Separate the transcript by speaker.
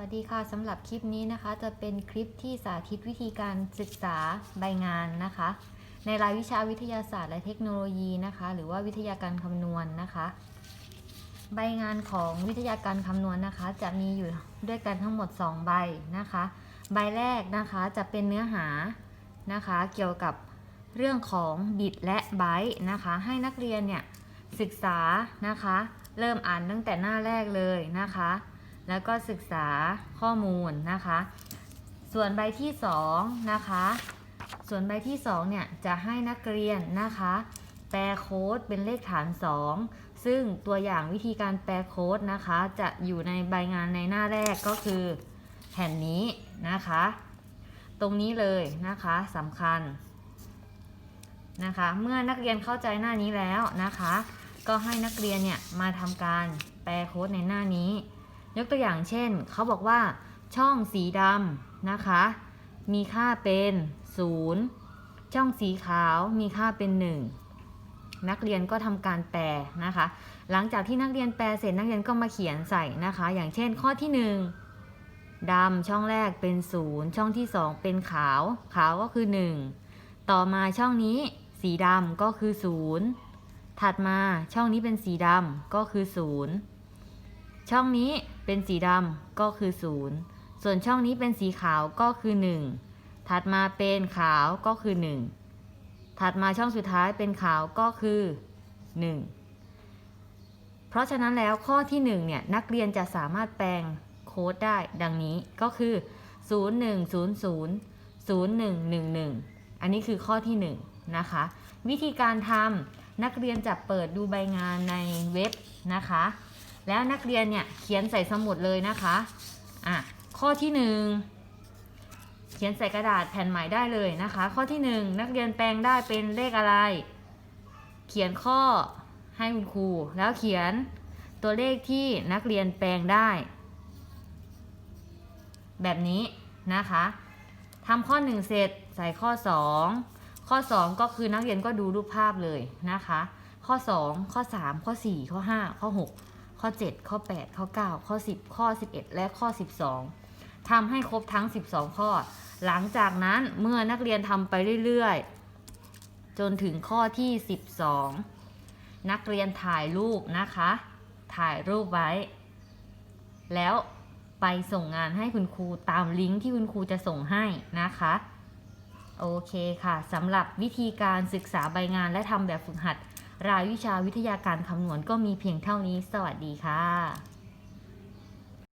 Speaker 1: วัสดีค่ะสำหรับคลิปนี้นะคะจะเป็นคลิปที่สาธิตวิธีการศึกษาใบงานนะคะ ในรายวิชาวิทยาศาสตร์และเทคโนโลยีนะคะ หรือว่าวิทยาการคำนวณนะคะ ใบงานของวิทยาการคำนวณนะคะ จะมีอยู่ด้วยกันทั้งหมด 2 ใบนะคะ ใบแรกนะคะจะเป็นเนื้อหานะคะ เกี่ยวกับเรื่องของบิตและไบต์นะคะ ให้นักเรียนเนี่ยศึกษานะคะ เริ่มอ่านตั้งแต่หน้าแรกเลยนะคะ แล้วก็ศึกษาข้อมูลนะคะ ส่วนใบที่2นะคะ ส่วนใบที่2เนี่ยจะให้นักเรียนนะคะ แปลโค้ดเป็นเลขฐาน 2 ซึ่งตัวอย่างวิธีการแปลโค้ดนะคะ จะอยู่ในใบงานในหน้าแรกก็คือ แผ่นนี้นะคะ ตรงนี้เลยนะคะสำคัญนะคะ เมื่อนักเรียนเข้าใจหน้านี้แล้วนะคะ ก็ให้นักเรียนเนี่ยมาทำการแปลโค้ดในหน้านี้ ยกตัวอย่างเช่น เขาบอกว่า ช่องสีดำนะคะ มีค่าเป็น 0 ช่องสีขาวมีค่าเป็น 1 นักเรียนก็ทำการแปลนะคะ หลังจากที่นักเรียนแปลเสร็จนักเรียนก็มาเขียนใส่นะคะ อย่างเช่น ข้อที่ 1ดำช่องแรกเป็น 0 ช่องที่ 2 เป็นขาว ขาวก็คือ 1 ต่อมาช่องนี้สีดำก็คือ 0 ถัดมาช่องนี้เป็นสีดำก็คือ 0 ช่องนี้เป็นสีดำก็คือ 0 ส่วนช่องนี้เป็นสีขาวก็คือ 1 ถัดมาเป็นขาวก็คือ 1 ถัดมาช่องสุดท้ายเป็นขาวก็คือ 1 เพราะฉะนั้นแล้วข้อที่ 1 เนี่ย นักเรียนจะสามารถแปลงโค้ดได้ดังนี้ก็คือ 0100 0111 อันนี้คือข้อที่ 1 นะคะ วิธีการทำนักเรียนจะเปิดดูใบงานในเว็บนะคะ แล้วนักเรียนเนี่ยเขียนใส่สมุดเลยนะคะอะข้อที่หนึ่งเขียนใส่กระดาษแผ่นใหม่ได้เลยนะคะ ข้อที่หนึ่งนักเรียนแปลงได้เป็นเลขอะไร เขียนข้อให้คุณครูแล้วเขียนตัวเลขที่นักเรียนแปลงได้ แบบนี้นะคะทำข้อ 1 เสร็จใส่ข้อ 2 ข้อ 2 ก็คือนักเรียนก็ดูรูปภาพเลยนะคะ ข้อ 2 ข้อ 3 ข้อ 4 ข้อ 5 ข้อ 6 ข้อ 7 ข้อ 8 ข้อ 9 ข้อ 10 ข้อ 11 และข้อ 12ทำให้ครบทั้ง 12 ข้อ หลังจากนั้นเมื่อนักเรียนทำไปเรื่อยๆ จนถึงข้อที่ 12 นักเรียนถ่ายรูปนะคะ ถ่ายรูปไว้ แล้วไปส่งงานให้คุณครูตามลิงก์ที่คุณครูจะส่งให้นะคะ โอเคค่ะสำหรับวิธีการศึกษาใบงานและทำแบบฝึกหัด รายวิชาวิทยาการคำนวณก็มีเพียงเท่านี้ สวัสดีค่ะ